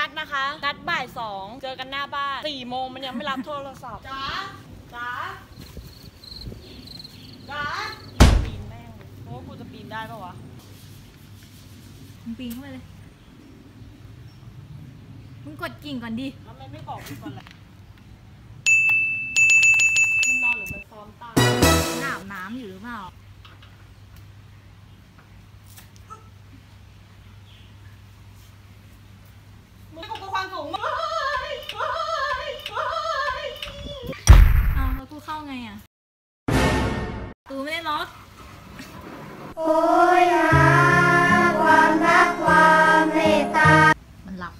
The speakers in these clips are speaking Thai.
นัดนะคะ นัดบ่ายสองเจอกันหน้าบ้านสี่โมงมันยังไม่รับโทรศัพท์จ๋าจ๋าจ๋าปีนแม่งโอ้กูจะปีนได้ปะวะมึงปีนเข้าไปเลยมึงกดกิ่งก่อนดิทำไมไม่บอกกูก่อนล่ ตูไม่ได้ล็อก โอ้ยหาความรักความเมตตา มันหลับ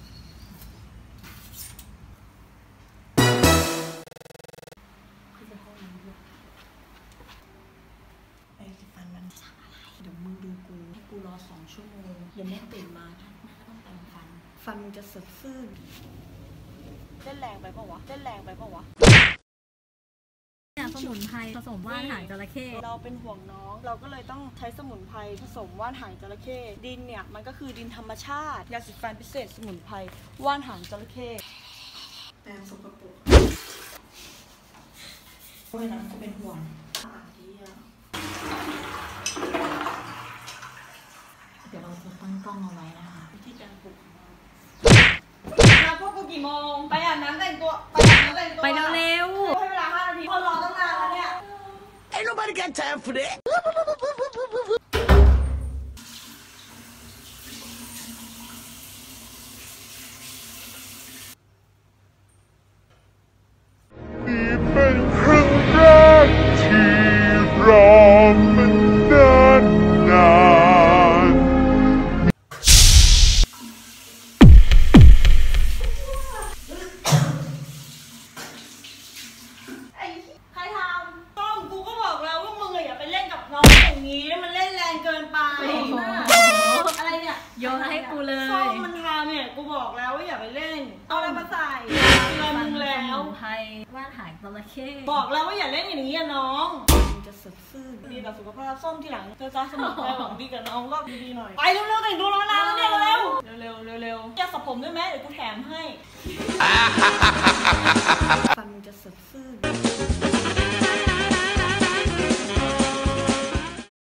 ไอ้ที่ฟันมันทำอะไร เดี๋ยวมึงดูกูให้กูรอสองชั่วโมงเดี๋ยวแม่ตื่นมาแม่ก็ต้องแต่งฟัน ฟันมึงจะสดซื่นเล่นแรงไปปะวะเล่นแรงไปปะวะเนี่ย สมุนไพรผสมว่านหางจระเข้เราเป็นห่วงน้อง เราก็เลยต้องใช้สมุนไพรผสมว่านหางจระเข้ดินเนี่ยมันก็คือดินธรรมชาติยาสีฟันพิเศษสมุนไพรว่านหางจระเข้แปรงสกปรกโอ้ยนะกูเป็นห่วงปากดีอะเดี๋ยวเราจะตั้งกล้องเอาไว้นะคะวิธีการปลุกของเรามาพวกกูกี่โมง ไปอาบน้ำแต่งตัว ไปอาบน้ำแต่งตัว ไปเร็วให้เวลา5นาทีคนรอตั้งนาน nobody got time for that. นี้มันเล่นแรงเกินไปอะไรเนี่ยๆโยนให้กูเลส้ยมมันทำเนี่ยกูบอกแล้วว่าอย่าไปเล่นเอาอะไรมาใส่เตือนมึงแล้สวมุนไพรว่านหางจระเข้บอกแล้วว่าอย่าเล่นอย่างนี้อะน้องมึงจะสดซื่นดีต่อสุขภาพส้มทีหลังเธอจะสมุนไพรหวังดีกับน้องก็ดีๆหน่อยไปเร็วๆแต่งตัวรอนานแล้วเนี่ยเร็วๆเร็วๆเร็วๆจะสระผมด้วยไหมเดี๋ยวกูแถมให้ฟันมึงจะสดซื่น